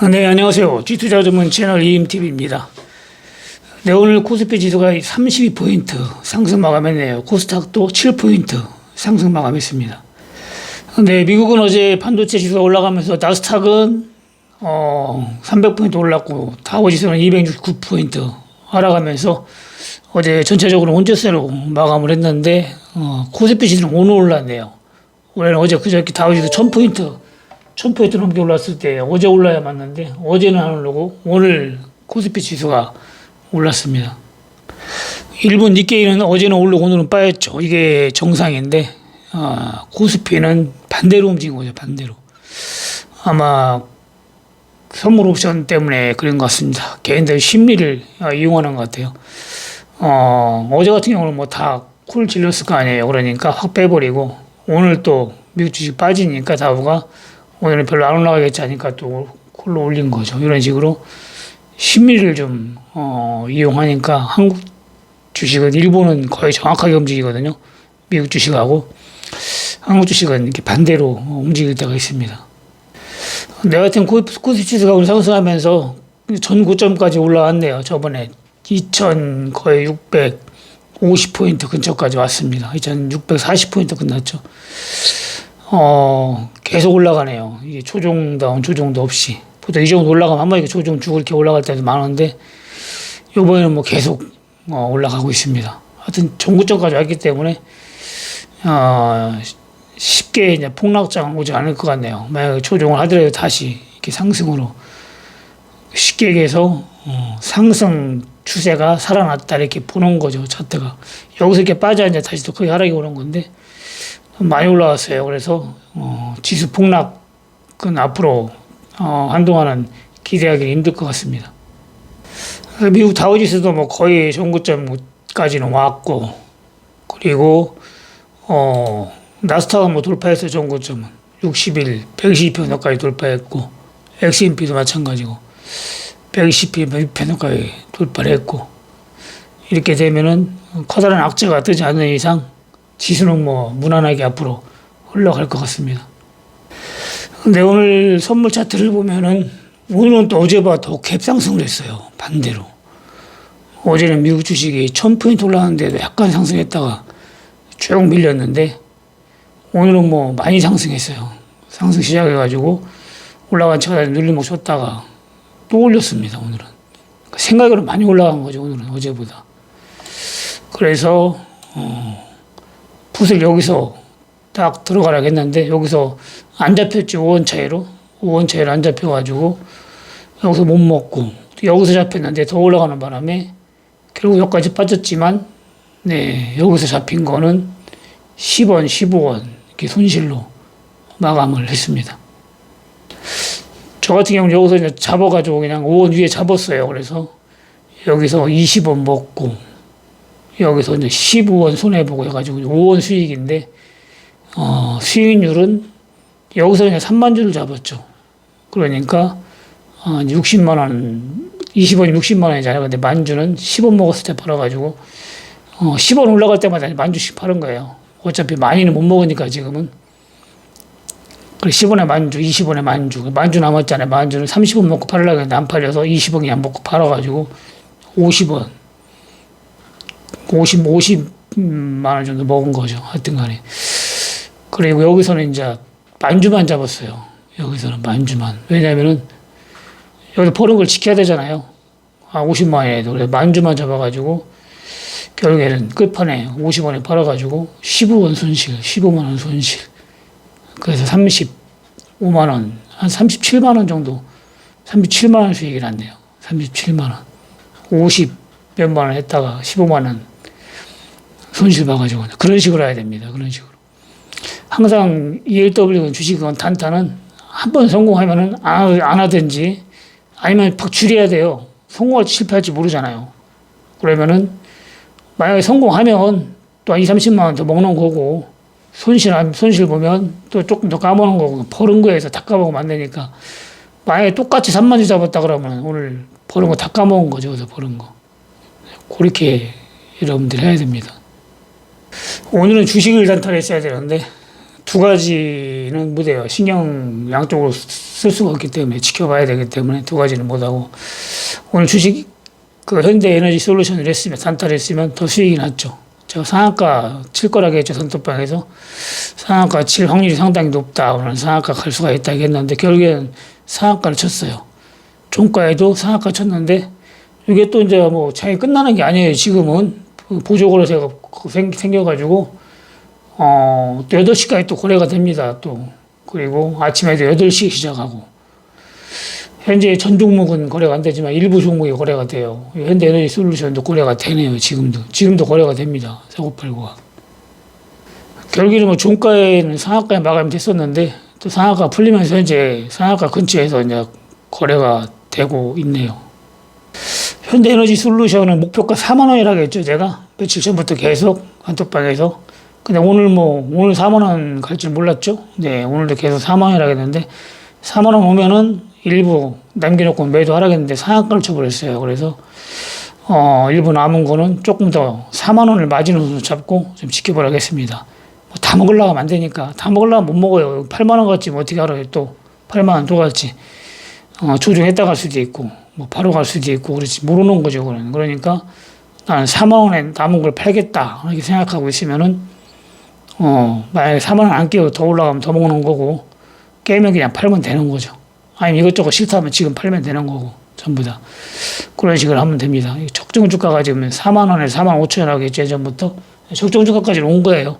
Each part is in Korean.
아, 네, 안녕하세요. G투자 전문 채널 이임TV입니다. 네, 오늘 코스피 지수가 32포인트 상승 마감했네요. 코스닥도 7포인트 상승 마감했습니다. 네, 미국은 어제 반도체 지수가 올라가면서 나스닥은 어, 300포인트 올랐고 다우지수는 269포인트 하락하면서 어제 전체적으로 원저세로 마감을 했는데 어, 코스피 지수는 오늘 올랐네요. 원래는 어제 그저께 다우지수 1000포인트 1000포인트 넘게 올랐을 때 어제 올라야 맞는데 어제는 안 오르고 오늘 코스피 지수가 올랐습니다. 일본 니케이는 어제는 오르고 오늘은 빠졌죠. 이게 정상인데 아, 코스피는 반대로 움직인 거죠. 반대로. 아마 선물 옵션 때문에 그런 것 같습니다. 개인들 심리를 아, 이용하는 것 같아요. 어, 어제 같은 경우는 뭐다콜 질렀을 거 아니에요. 그러니까 확 빼버리고 오늘 또 미국 주식 빠지니까 다우가 오늘은 별로 안 올라가겠지 하니까 또 콜로 올린 거죠. 이런 식으로 심리를 좀 어, 이용하니까 한국 주식은 일본은 거의 정확하게 움직이거든요. 미국 주식하고 한국 주식은 이렇게 반대로 어, 움직일 때가 있습니다. 내 같은 코스피지수가 오늘 상승하면서 전 고점까지 올라왔네요. 저번에 2000 거의 650포인트 근처까지 왔습니다. 2640포인트 끝났죠. 어, 계속 올라가네요. 이게 조종다운 조종도 없이. 보통 이 정도 올라가면 한 번에 조종 쭉 이렇게 올라갈 때도 많은데, 요번에는 뭐 계속 어, 올라가고 있습니다. 하여튼 전구점까지 왔기 때문에, 어, 쉽게 이제 폭락장 오지 않을 것 같네요. 만약에 조종을 하더라도 다시 이렇게 상승으로 쉽게 얘기해서 어, 상승 추세가 살아났다 이렇게 보는 거죠 차트가 여기서 이렇게 빠져 이제 다시 또 거의 하락이 오는 건데 많이 올라왔어요. 그래서 어, 지수 폭락은 앞으로 어, 한동안은 기대하기 힘들 것 같습니다. 미국 다우지수도 뭐 거의 전고점까지는 왔고 그리고 어, 나스닥은 뭐 돌파했어요. 전고점은 60일 120편까지 돌파했고 S&P도 마찬가지고 120편까지 돌파를 했고 이렇게 되면은 커다란 악재가 뜨지 않는 이상 지수는 뭐 무난하게 앞으로 흘러갈 것 같습니다. 근데 오늘 선물 차트를 보면은 오늘은 또 어제보다 더 갭상승을 했어요. 반대로. 어제는 미국 주식이 1000포인트 올라왔는데도 약간 상승했다가 쭉 밀렸는데 오늘은 뭐 많이 상승했어요. 상승 시작해가지고 올라간 차가 눌림목 쳤다가 또 올렸습니다. 오늘은. 생각으로 많이 올라간 거죠. 오늘은 어제보다. 그래서 어, 붓을 여기서 딱 들어가라고 했는데 여기서 안 잡혔지 5원 차이로 5원 차이로 안 잡혀가지고 여기서 못 먹고 여기서 잡혔는데 더 올라가는 바람에 결국 여기까지 빠졌지만 네 여기서 잡힌 거는 10원 15원 이렇게 손실로 마감을 했습니다. 저 같은 경우는 여기서 잡아가지고 그냥 5원 위에 잡았어요. 그래서 여기서 20원 먹고 여기서 이제 15원 손해보고 해가지고 5원 수익인데, 어, 수익률은 여기서 그냥 3만 주를 잡았죠. 그러니까, 어, 60만 원, 20원이 60만 원이잖아요. 근데 만주는 10원 먹었을 때 팔아가지고, 어, 10원 올라갈 때마다 만주씩 파는 거예요. 어차피 많이는 못 먹으니까 지금은. 그래 10원에 만주, 20원에 만주. 만주 남았잖아요. 만주는 30원 먹고 팔으려고 했는데 안 팔려서 20원이 안 먹고 팔아가지고 50원. 50, 50만 원 정도 먹은 거죠. 하여튼 간에. 그리고 여기서는 이제 만주만 잡았어요. 여기서는 만주만. 왜냐면은 여기서 버는 걸 지켜야 되잖아요. 아, 50만 원에도. 그래서 만주만 잡아가지고 결국에는 끝판에 50원에 팔아가지고 15원 손실, 15만 원 손실. 그래서 35만 원, 한 37만 원 정도, 37만 원 수익이 났네요. 37만 원. 50 몇만 원 했다가 15만 원 손실 봐가지고 그런 식으로 해야 됩니다. 그런 식으로. 항상 ELW 주식은 단타는 한 번 성공하면은 안, 안 하든지 아니면 팍 줄여야 돼요. 성공할지 실패할지 모르잖아요. 그러면은 만약에 성공하면 또 2, 30만 원 더 먹는 거고 손실, 손실 보면 또 조금 더 까먹는 거고 버는 거에서 다 까먹으면 안 되니까 만약에 똑같이 3만 주 잡았다 그러면 오늘 버는 거 다 까먹은 거죠. 그래서 버는 거. 그렇게 여러분들 해야 됩니다. 오늘은 주식을 단타를 했어야 되는데 두 가지는 못해요. 신경 양쪽으로 쓸 수가 없기 때문에 지켜봐야 되기 때문에 두 가지는 못하고 오늘 주식 그 현대 에너지 솔루션을 했으면 단타를 했으면 더 수익이 났죠. 제가 상한가 칠 거라고 했죠 선톡방에서 상한가 칠 확률이 상당히 높다 오늘 상한가 갈 수가 있다고 했는데 결국에는 상한가를 쳤어요. 종가에도 상한가 쳤는데 이게 또 이제 뭐 차이 끝나는 게 아니에요. 지금은 그 보조고로 제가 생- 생겨가지고 어, 또 8시까지 또 거래가 됩니다. 또. 그리고 아침에도 8시에 시작하고. 현재 전 종목은 거래가 안 되지만 일부 종목이 거래가 돼요. 현대 에너지 솔루션도 거래가 되네요. 지금도. 지금도 거래가 됩니다. 사고팔고가. 결국에는 뭐 종가에는 상한가에 마감이 됐었는데 또 상한가 풀리면서 현재 상한가 근처에서 이제 거래가 되고 있네요. 현대에너지 솔루션은 목표가 4만 원이라고 했죠. 제가 며칠 전부터 계속 한톡방에서 근데 오늘 뭐 오늘 4만 원 갈 줄 몰랐죠. 네, 오늘도 계속 4만 원이라고 했는데 4만 원 오면은 일부 남겨놓고 매도하라겠는데 상한가를 쳐버렸어요. 그래서 어 일부 남은 거는 조금 더 4만 원을 마지노선으로 잡고 좀 지켜보라겠습니다. 뭐 다 먹으려고 하면 안 되니까 다 먹으려면 못 먹어요. 8만 원 같지 뭐 어떻게 알아요 또 8만 원또 갈지 어, 조정했다 갈 수도 있고 뭐 바로 갈 수도 있고 그렇지 모르는 거죠 그는 그러니까 나는 4만 원에 남은 걸 팔겠다 이렇게 생각하고 있으면은 어, 만약에 4만 원 안 끼고 더 올라가면 더 먹는 거고, 깨면 그냥 팔면 되는 거죠. 아니면 이것저것 싫다면 지금 팔면 되는 거고, 전부 다. 그런 식으로 하면 됩니다. 이 적정 주가가 지금 4만 원에 4만 5천 원이라고 했죠, 예전부터. 적정 주가까지 온 거예요.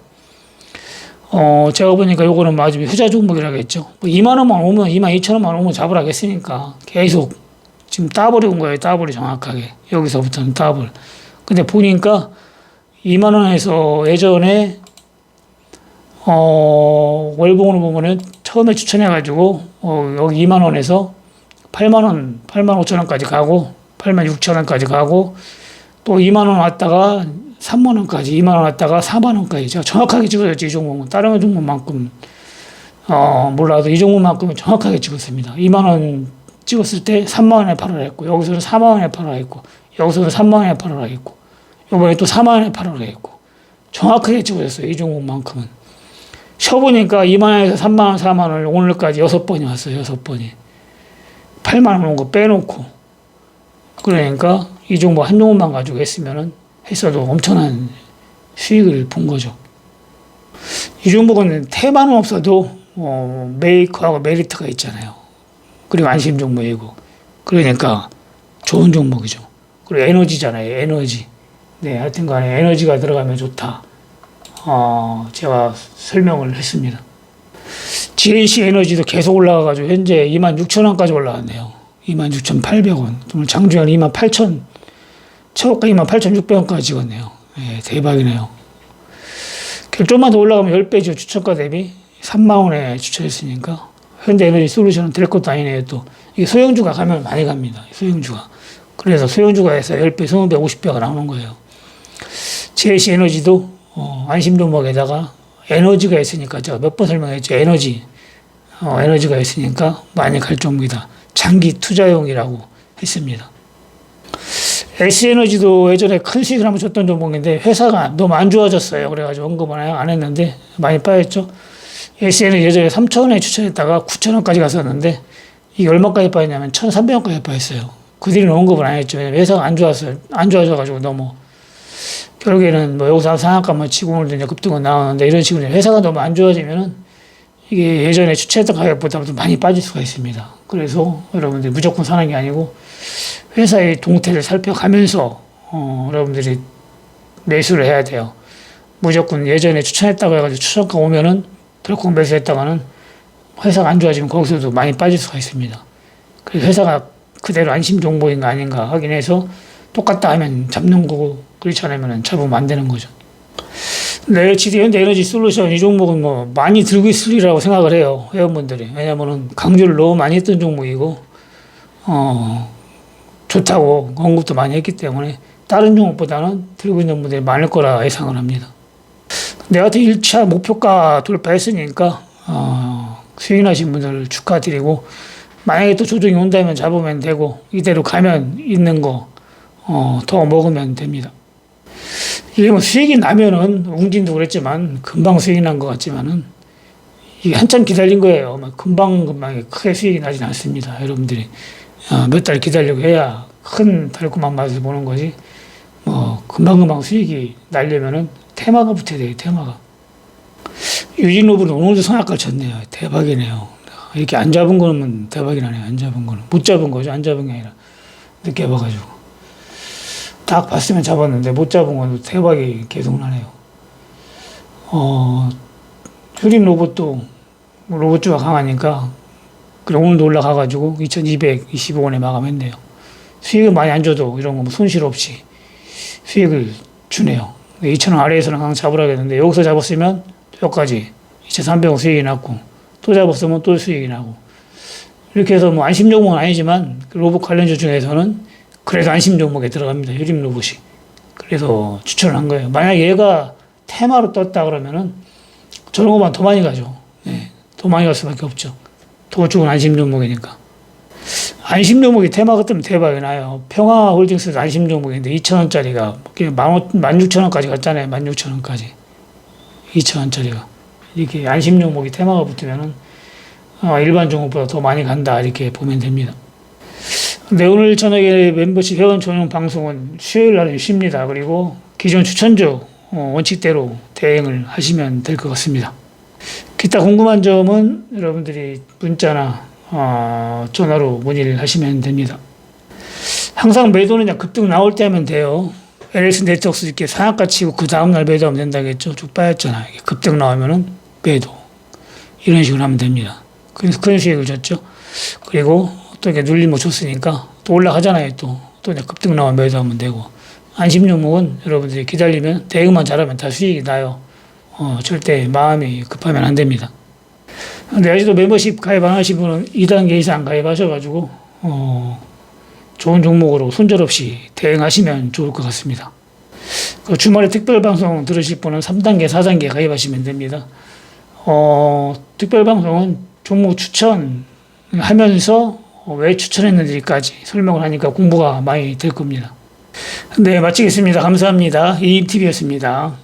어, 제가 보니까 요거는 아주 효자 종목이라고 했죠. 뭐 2만 원만 오면, 2만 2천 원만 오면 잡으라고 했으니까 계속 지금 따블이 온 거예요, 따블이 정확하게. 여기서부터는 따블. 근데 보니까 2만 원에서 예전에 어, 월봉으로 보면은 처음에 추천해가지고, 어, 여기 2만 원에서 8만 원, 8만 5천 원까지 가고, 8만 6천 원까지 가고, 또 2만 원 왔다가 3만 원까지, 2만 원 왔다가 4만 원까지. 제가 정확하게 찍어줬죠, 이 종목은. 다른 종목만큼, 어, 몰라도 이 종목만큼은 정확하게 찍었습니다. 2만 원 찍었을 때 3만 원에 팔아라 했고, 여기서는 4만 원에 팔아라 했고, 여기서는 3만 원에 팔아라 했고, 이번에 또 4만 원에 팔아라 했고, 정확하게 찍어줬어요, 이 종목만큼은. 쳐보니까 2만 원에서 3만 원, 4만 원을 오늘까지 6번이 왔어요. 6번이. 8만 원 온 거 빼놓고. 그러니까 이 종목 한 종목만 가지고 했으면은 했어도 엄청난 수익을 본 거죠. 이 종목은 테마는 없어도 어, 메이커하고 메리트가 있잖아요. 그리고 안심 종목이고. 그러니까 좋은 종목이죠. 그리고 에너지잖아요. 에너지. 네, 하여튼 간에 에너지가 들어가면 좋다. 어, 제가 설명을 했습니다. GNC 에너지도 계속 올라가가지고 현재 2만 6천 원까지 올라왔네요. 2만 6천 8백원. 오늘 2만 8천, 최고가 2만 8천 6백원까지 찍었네요. 예, 대박이네요. 그 좀만 더 올라가면 10배죠. 추천가 대비. 3만 원에 추천했으니까. 현대 에너지 솔루션은 될 것도 아니네요. 또. 이게 소형주가 가면 많이 갑니다. 소형주가. 그래서 소형주가 해서 10배, 20배, 50배가 나오는 거예요. GNC 에너지도 어, 안심 종목에다가 에너지가 있으니까 제가 몇 번 설명했죠. 에너지. 어, 에너지가 있으니까 많이 갈 종목이다. 장기 투자용이라고 했습니다. S에너지도 예전에 큰 수익을 한번 줬던 종목인데 회사가 너무 안 좋아졌어요. 그래가지고 언급은 안 했는데 많이 빠졌죠. S에너지 예전에 3,000원에 추천했다가 9,000원까지 갔었는데 이게 얼마까지 빠졌냐면 1,300원까지 빠졌어요. 그 뒤로는 언급을 안 했죠. 왜냐면 회사가 안 좋았어요. 안 좋아져가지고 너무. 결국에는 뭐 여기서 상한가만 치고 오늘도 이제 급등은 나오는데 이런 식으로 회사가 너무 안 좋아지면은 이게 예전에 추천했던 가격보다 좀 많이 빠질 수가 있습니다. 그래서 여러분들이 무조건 사는 게 아니고 회사의 동태를 살펴가면서 어, 여러분들이 매수를 해야 돼요. 무조건 예전에 추천했다고 해가지고 추천가 오면은 덜컥 매수했다가는 회사가 안 좋아지면 거기서도 많이 빠질 수가 있습니다. 그래서 회사가 그대로 안심 정보인 가 아닌가 확인해서 똑같다 하면 잡는 거고 그렇지 않으면 잡으면 안 되는 거죠. 네, GD 현대 에너지 솔루션 이 종목은 뭐 많이 들고 있으리라고 생각을 해요. 회원분들이. 왜냐면은 강조를 너무 많이 했던 종목이고, 어, 좋다고 언급도 많이 했기 때문에 다른 종목보다는 들고 있는 분들이 많을 거라 예상을 합니다. 내가 1차 목표가 돌파했으니까, 어, 수익나신 분들 축하드리고, 만약에 또 조정이 온다면 잡으면 되고, 이대로 가면 있는 거, 어, 더 먹으면 됩니다. 이게 뭐 수익이 나면은 웅진도 그랬지만 금방 수익이 난 것 같지만은 이게 한참 기다린 거예요. 막 금방 금방 크게 수익이 나진 않습니다. 여러분들이 어, 몇달 기다리고 해야 큰 달콤한 맛을 보는 거지. 뭐 금방 금방 수익이 나려면은 테마가 붙어야 돼요. 테마가. 유진 로브는 오늘도 성악가 쳤네요. 대박이네요. 이렇게 안 잡은 거는 대박이 나네요. 안 잡은 거는 못 잡은 거죠. 안 잡은 게 아니라 늦게 봐가지고 딱 봤으면 잡았는데 못 잡은 건 대박이 계속 나네요. 어 유린 로봇도 뭐 로봇주가 강하니까 그래 오늘도 올라가가지고 2,225원에 마감했네요. 수익을 많이 안 줘도 이런 거뭐 손실 없이 수익을 주네요. 2,000원 아래에서는 항상 잡으라겠는데 여기서 잡았으면 여기까지 2,300원 수익이 났고 또 잡았으면 또 수익이 나고 이렇게 해서 뭐 안심 종목은 아니지만 그 로봇 관련주 중에서는 그래도 안심 종목에 들어갑니다. 유림 로봇이. 그래서 추천을 한 거예요. 만약 얘가 테마로 떴다 그러면은 저런 것만 더 많이 가죠. 네, 더 많이 갈 수밖에 없죠. 도축은 안심 종목이니까. 안심 종목이 테마가 뜨면 대박이 나요. 평화 홀딩스도 안심 종목인데 2,000원짜리가 16,000원까지 갔잖아요. 16,000원까지. 2,000원짜리가. 이렇게 안심 종목이 테마가 붙으면은 어, 일반 종목보다 더 많이 간다. 이렇게 보면 됩니다. 네, 오늘 저녁에 멤버십 회원 전용 방송은 수요일 날은 쉽니다. 그리고 기존 추천주 어, 원칙대로 대응을 하시면 될 것 같습니다. 기타 궁금한 점은 여러분들이 문자나 어, 전화로 문의를 하시면 됩니다. 항상 매도는 급등 나올 때 하면 돼요. LS 네트워크스 이렇게 상한가 치고 그 다음날 매도하면 된다겠죠. 쭉 빠졌잖아요. 이게 급등 나오면은 매도. 이런 식으로 하면 됩니다. 그래서 큰 수익을 줬죠. 그리고 또 이렇게 눌림 못 줬으니까 또 올라가잖아요. 또. 또 이제 급등 나오면 매도하면 되고. 안심 종목은 여러분들이 기다리면 대응만 잘하면 다 수익이 나요. 어, 절대 마음이 급하면 안 됩니다. 근데 아직도 멤버십 가입 안 하신 분은 2단계 이상 가입하셔가지고, 어, 좋은 종목으로 손절 없이 대응하시면 좋을 것 같습니다. 그 주말에 특별 방송 들으실 분은 3단계, 4단계 가입하시면 됩니다. 어, 특별방송은 종목 추천하면서 왜 추천했는지까지 설명을 하니까 공부가 많이 될 겁니다. 네, 마치겠습니다. 감사합니다. 이입TV였습니다.